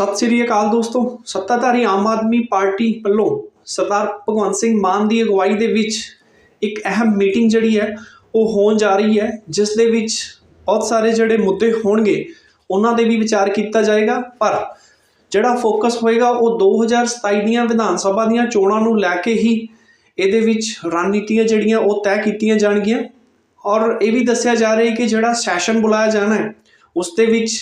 ਸਤਿ ਸ੍ਰੀ ਅਕਾਲ ਦੋਸਤੋ। ਸੱਤਾਧਾਰੀ ਆਮ ਆਦਮੀ ਪਾਰਟੀ ਵੱਲੋਂ ਸਰਦਾਰ ਭਗਵੰਤ ਸਿੰਘ ਮਾਨ ਦੀ ਅਗਵਾਈ ਦੇ ਵਿੱਚ ਇੱਕ ਅਹਿਮ ਮੀਟਿੰਗ ਜਿਹੜੀ ਹੈ, ਉਹ ਹੋਣ ਜਾ ਰਹੀ ਹੈ, ਜਿਸ ਦੇ ਵਿੱਚ ਬਹੁਤ ਸਾਰੇ ਜਿਹੜੇ ਮੁੱਦੇ ਹੋਣਗੇ, ਉਹਨਾਂ ਦੇ ਵੀ ਵਿਚਾਰ ਕੀਤਾ ਜਾਏਗਾ। ਪਰ ਜਿਹੜਾ ਫੋਕਸ ਹੋਏਗਾ, ਉਹ 2027 ਦੀਆਂ ਵਿਧਾਨ ਸਭਾ ਦੀਆਂ ਚੋਣਾਂ ਨੂੰ ਲੈ ਕੇ ਹੀ ਇਹਦੇ ਵਿੱਚ ਰਣਨੀਤੀਆਂ ਜਿਹੜੀਆਂ, ਉਹ ਤੈਅ ਕੀਤੀਆਂ ਜਾਣਗੀਆਂ। ਔਰ ਇਹ ਵੀ ਦੱਸਿਆ ਜਾ ਰਿਹਾ ਹੈ ਕਿ ਜਿਹੜਾ ਸੈਸ਼ਨ ਬੁਲਾਇਆ ਜਾਣਾ ਹੈ, ਉਸ ਦੇ ਵਿੱਚ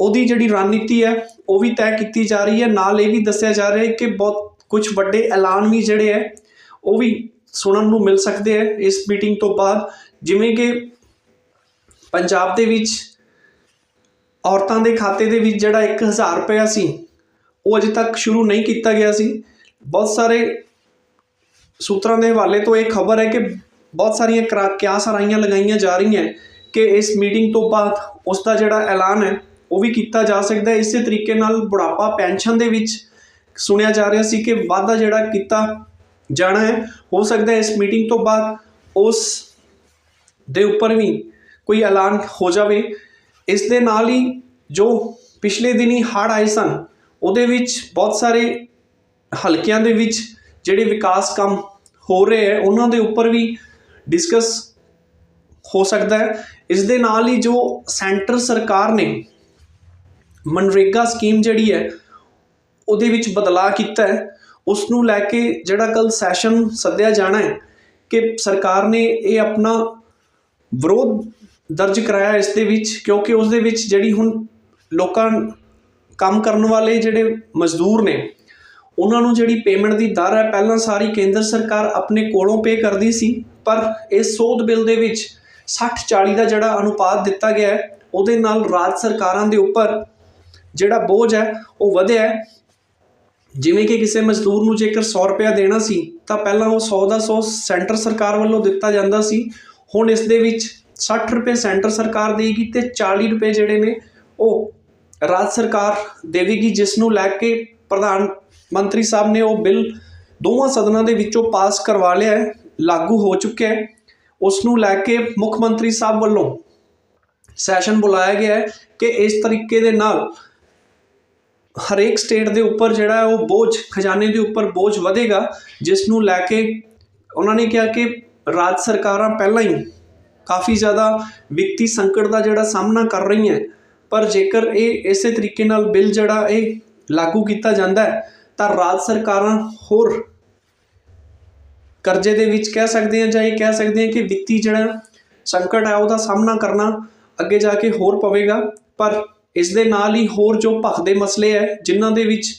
ਉਹਦੀ ਜਿਹੜੀ ਰਣਨੀਤੀ ਹੈ, ਉਹ ਵੀ ਤੈਅ ਕੀਤੀ ਜਾ ਰਹੀ ਹੈ। ਨਾਲ ਇਹ ਵੀ ਦੱਸਿਆ ਜਾ ਰਿਹਾ ਹੈ ਕਿ ਬਹੁਤ ਕੁਝ ਵੱਡੇ ਐਲਾਨ ਵੀ ਜਿਹੜੇ ਹੈ, ਉਹ ਵੀ ਸੁਣਨ ਨੂੰ ਮਿਲ ਸਕਦੇ ਹੈ ਇਸ ਮੀਟਿੰਗ ਤੋਂ ਬਾਅਦ। ਜਿਵੇਂ ਕਿ ਪੰਜਾਬ ਦੇ ਵਿੱਚ ਔਰਤਾਂ ਦੇ ਖਾਤੇ ਦੇ ਵਿੱਚ ਜਿਹੜਾ 1000 ਰੁਪਇਆ ਸੀ, ਉਹ ਅਜੇ ਤੱਕ ਸ਼ੁਰੂ ਨਹੀਂ ਕੀਤਾ ਗਿਆ ਸੀ। ਬਹੁਤ ਸਾਰੇ ਸੂਤਰਾਂ ਦੇ ਹਵਾਲੇ ਤੋਂ ਇਹ ਖਬਰ ਹੈ ਕਿ ਬਹੁਤ ਸਾਰੀਆਂ ਕਰਾ- ਕਿਆਸ ਰਾਈਆਂ ਲਗਾਈਆਂ ਜਾ ਰਹੀਆਂ ਕਿ ਇਸ ਮੀਟਿੰਗ ਤੋਂ ਬਾਅਦ ਉਸ ਦਾ ਜਿਹੜਾ ਐਲਾਨ ਹੈ ਉਹ ਵੀ ਕੀਤਾ ਜਾ ਸਕਦਾ ਹੈ। ਇਸੇ ਤਰੀਕੇ ਨਾਲ ਬੁਢਾਪਾ ਪੈਨਸ਼ਨ ਦੇ ਵਿੱਚ ਸੁਣਿਆ ਜਾ ਰਿਹਾ ਸੀ ਕਿ ਵਾਅਦਾ ਜਿਹੜਾ ਕੀਤਾ ਜਾਣਾ ਹੈ। ਹੋ ਸਕਦਾ ਹੈ ਇਸ ਮੀਟਿੰਗ ਤੋਂ ਬਾਅਦ ਉਸ ਦੇ ਉੱਪਰ ਵੀ ਕੋਈ ਐਲਾਨ ਹੋ ਜਾਵੇ। ਇਸ ਦੇ ਨਾਲ ਹੀ ਜੋ ਪਿਛਲੇ ਦਿਨੀ ਹੜ੍ਹ ਆਏ ਸਨ, ਉਹਦੇ ਵਿੱਚ ਬਹੁਤ ਸਾਰੇ ਹਲਕਿਆਂ ਦੇ ਵਿੱਚ ਜਿਹੜੇ ਵਿਕਾਸ ਕੰਮ ਹੋ ਰਹੇ ਹੈ, ਉਹਨਾਂ ਦੇ ਉੱਪਰ ਵੀ ਡਿਸਕਸ ਹੋ ਸਕਦਾ ਹੈ। ਇਸ ਦੇ ਨਾਲ ਹੀ ਜੋ ਸੈਂਟਰ ਸਰਕਾਰ ਨੇ ਮਨਰੇਗਾ ਸਕੀਮ ਜਿਹੜੀ ਹੈ, ਉਹਦੇ ਵਿੱਚ ਬਦਲਾਅ ਕੀਤਾ ਹੈ। ਉਸ ਨੂੰ ਲੈ ਕੇ ਜਿਹੜਾ ਕੱਲ ਸੈਸ਼ਨ ਸੱਦਿਆ ਜਾਣਾ ਹੈ ਕਿ ਸਰਕਾਰ ਨੇ ਇਹ ਆਪਣਾ ਵਿਰੋਧ ਦਰਜ ਕਰਾਇਆ ਇਸ ਦੇ ਵਿੱਚ, ਕਿਉਂਕਿ ਉਸ ਦੇ ਵਿੱਚ ਜਿਹੜੀ ਹੁਣ ਲੋਕਾਂ ਕੰਮ ਕਰਨ ਵਾਲੇ ਜਿਹੜੇ ਮਜ਼ਦੂਰ ਨੇ, ਉਹਨਾਂ ਨੂੰ ਜਿਹੜੀ ਪੇਮੈਂਟ ਦੀ ਦਰ ਹੈ, ਪਹਿਲਾਂ ਸਾਰੀ ਕੇਂਦਰ ਸਰਕਾਰ ਆਪਣੇ ਕੋਲੋਂ ਪੇ ਕਰਦੀ ਸੀ, ਪਰ ਇਸ ਸੋਧ ਬਿੱਲ ਦੇ ਵਿੱਚ 60 40 ਦਾ ਜਿਹੜਾ ਅਨੁਪਾਤ ਦਿੱਤਾ ਗਿਆ ਹੈ, ਉਹਦੇ ਨਾਲ ਰਾਜ ਸਰਕਾਰਾਂ ਦੇ ਉੱਪਰ ਜਿਹੜਾ ਬੋਝ ਹੈ, ਉਹ ਵਧਿਆ ਹੈ। ਜਿਵੇਂ ਕਿ ਕਿਸੇ ਮਜ਼ਦੂਰ ਨੂੰ ਜੇਕਰ 100 ਰੁਪਇਆ ਦੇਣਾ ਸੀ, ਤਾਂ ਪਹਿਲਾਂ ਉਹ 100 ਦਾ 100 ਸੈਂਟਰ ਸਰਕਾਰ ਵੱਲੋਂ ਦਿੱਤਾ ਜਾਂਦਾ ਸੀ। ਹੁਣ ਇਸ ਦੇ ਵਿੱਚ 60 ਰੁਪਏ ਸੈਂਟਰ ਸਰਕਾਰ ਦੇਗੀ ਤੇ 40 ਰੁਪਏ ਜਿਹੜੇ ਨੇ, ਉਹ ਰਾਜ ਸਰਕਾਰ ਦੇਵੇਗੀ, ਜਿਸ ਨੂੰ ਲੈ ਕੇ ਪ੍ਰਧਾਨ ਮੰਤਰੀ ਸਾਹਿਬ ਨੇ ਉਹ ਬਿੱਲ ਦੋਵਾਂ ਸਦਨਾਂ ਦੇ ਵਿੱਚੋਂ ਪਾਸ ਕਰਵਾ ਲਿਆ ਹੈ, ਲਾਗੂ ਹੋ ਚੁੱਕਿਆ ਹੈ। ਉਸ ਨੂੰ ਲੈ ਕੇ ਮੁੱਖ ਮੰਤਰੀ ਸਾਹਿਬ ਵੱਲੋਂ ਸੈਸ਼ਨ ਬੁਲਾਇਆ ਗਿਆ ਹੈ ਕਿ ਇਸ ਤਰੀਕੇ ਦੇ ਨਾਲ ਹਰੇਕ ਸਟੇਟ ਦੇ ਉੱਪਰ ਜਿਹੜਾ ਉਹ ਬੋਝ, ਖਜ਼ਾਨੇ ਦੇ ਉੱਪਰ ਬੋਝ ਵਧੇਗਾ, ਜਿਸ ਨੂੰ ਲੈ ਕੇ ਉਹਨਾਂ ਨੇ ਕਿਹਾ ਕਿ ਰਾਜ ਸਰਕਾਰਾਂ ਪਹਿਲਾਂ ਹੀ ਕਾਫੀ ਜ਼ਿਆਦਾ ਵਿੱਤੀ ਸੰਕਟ ਦਾ ਜਿਹੜਾ ਸਾਹਮਣਾ ਕਰ ਰਹੀਆਂ। ਪਰ ਜੇਕਰ ਇਹ ਇਸੇ ਤਰੀਕੇ ਨਾਲ ਬਿੱਲ ਜਿਹੜਾ ਇਹ ਲਾਗੂ ਕੀਤਾ ਜਾਂਦਾ ਹੈ, ਤਾਂ ਰਾਜ ਸਰਕਾਰਾਂ ਹੋਰ ਕਰਜ਼ੇ ਦੇ ਵਿੱਚ ਕਹਿ ਸਕਦੇ ਹਾਂ ਜਾਂ ਇਹ ਕਹਿ ਸਕਦੇ ਹਾਂ ਕਿ ਵਿੱਤੀ ਜਿਹੜਾ ਸੰਕਟ ਹੈ ਉਹਦਾ ਸਾਹਮਣਾ ਕਰਨਾ ਅੱਗੇ ਜਾ ਕੇ ਹੋਰ ਪਵੇਗਾ। ਪਰ ਇਸ ਦੇ ਨਾਲ ਹੀ ਹੋਰ ਜੋ ਭਖਦੇ ਮਸਲੇ ਹੈ, ਜਿਨ੍ਹਾਂ ਦੇ ਵਿੱਚ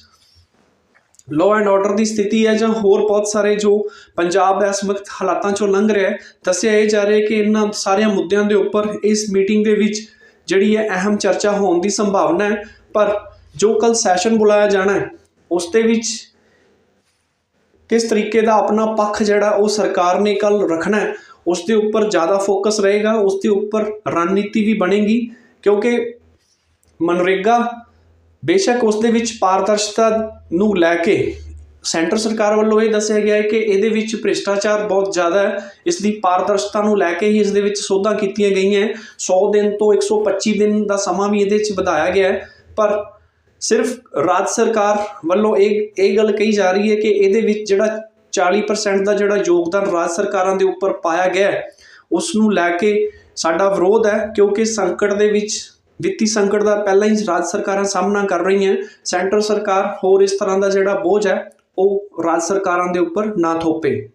ਲਾਅ ਐਂਡ ਆਰਡਰ ਦੀ ਸਥਿਤੀ ਹੈ ਜਾਂ ਹੋਰ ਬਹੁਤ ਸਾਰੇ ਜੋ ਪੰਜਾਬ ਇਸ ਵਕਤ ਹਾਲਾਤਾਂ ਚੋਂ ਲੰਘ ਰਿਹਾ ਹੈ, ਦੱਸਿਆ ਇਹ ਜਾ ਰਿਹਾ ਕਿ ਇਹਨਾਂ ਸਾਰਿਆਂ ਮੁੱਦਿਆਂ ਦੇ ਉੱਪਰ ਇਸ ਮੀਟਿੰਗ ਦੇ ਵਿੱਚ ਜਿਹੜੀ ਹੈ ਅਹਿਮ ਚਰਚਾ ਹੋਣ ਦੀ ਸੰਭਾਵਨਾ ਹੈ, ਪਰ ਜੋ ਕੱਲ ਸੈਸ਼ਨ ਬੁਲਾਇਆ ਜਾਣਾ ਹੈ, ਉਸ ਦੇ ਵਿੱਚ ਕਿਸ ਤਰੀਕੇ ਦਾ ਆਪਣਾ ਪੱਖ ਜਿਹੜਾ ਉਹ ਸਰਕਾਰ ਨੇ ਕੱਲ ਰੱਖਣਾ ਹੈ, ਉਸ ਦੇ ਉੱਪਰ ਜ਼ਿਆਦਾ ਫੋਕਸ ਰਹੇਗਾ, ਉਸ ਦੇ ਉੱਪਰ ਰਣਨੀਤੀ ਵੀ ਬਣੇਗੀ, ਕਿਉਂਕਿ ਮਨਰੇਗਾ ਬੇਸ਼ੱਕ ਉਸ ਦੇ ਵਿੱਚ ਪਾਰਦਰਸ਼ਤਾ ਨੂੰ ਲੈ ਕੇ ਸੈਂਟਰ ਸਰਕਾਰ ਵੱਲੋਂ ਇਹ ਦੱਸਿਆ ਗਿਆ ਹੈ ਕਿ ਇਹਦੇ ਵਿੱਚ ਭ੍ਰਿਸ਼ਟਾਚਾਰ ਬਹੁਤ ਜ਼ਿਆਦਾ ਹੈ। ਇਸ ਦੀ ਪਾਰਦਰਸ਼ਤਾ ਨੂੰ ਲੈ ਕੇ ਹੀ ਇਸ ਦੇ ਵਿੱਚ ਸੋਧਾਂ ਕੀਤੀਆਂ ਗਈਆਂ ਹੈ। 100 ਦਿਨ ਤੋਂ 125 ਦਿਨ ਦਾ ਸਮਾਂ ਵੀ ਇਹਦੇ ਵਿੱਚ ਵਧਾਇਆ ਗਿਆ ਹੈ। ਪਰ ਸਿਰਫ ਰਾਜ ਸਰਕਾਰ ਵੱਲੋਂ ਇਹ ਇਹ ਗੱਲ ਕਹੀ ਜਾ ਰਹੀ ਹੈ ਕਿ ਇਹਦੇ ਵਿੱਚ ਜਿਹੜਾ 40% ਦਾ ਜਿਹੜਾ ਯੋਗਦਾਨ ਰਾਜ ਸਰਕਾਰਾਂ ਦੇ ਉੱਪਰ ਪਾਇਆ ਗਿਆ ਉਸ ਨੂੰ ਲੈ ਕੇ ਸਾਡਾ ਵਿਰੋਧ ਹੈ। ਕਿਉਂਕਿ ਸੰਕਟ ਦੇ ਵਿੱਚ ਵਿੱਤੀ ਸੰਕਟ ਦਾ ਪਹਿਲਾਂ ਹੀ ਰਾਜ ਸਰਕਾਰਾਂ ਸਾਹਮਣਾ ਕਰ ਰਹੀਆਂ, ਸੈਂਟਰ ਸਰਕਾਰ ਹੋਰ ਇਸ ਤਰ੍ਹਾਂ ਦਾ ਜਿਹੜਾ ਬੋਝ ਹੈ, ਉਹ ਰਾਜ ਸਰਕਾਰਾਂ ਦੇ ਉੱਪਰ ਨਾ ਥੋਪੇ।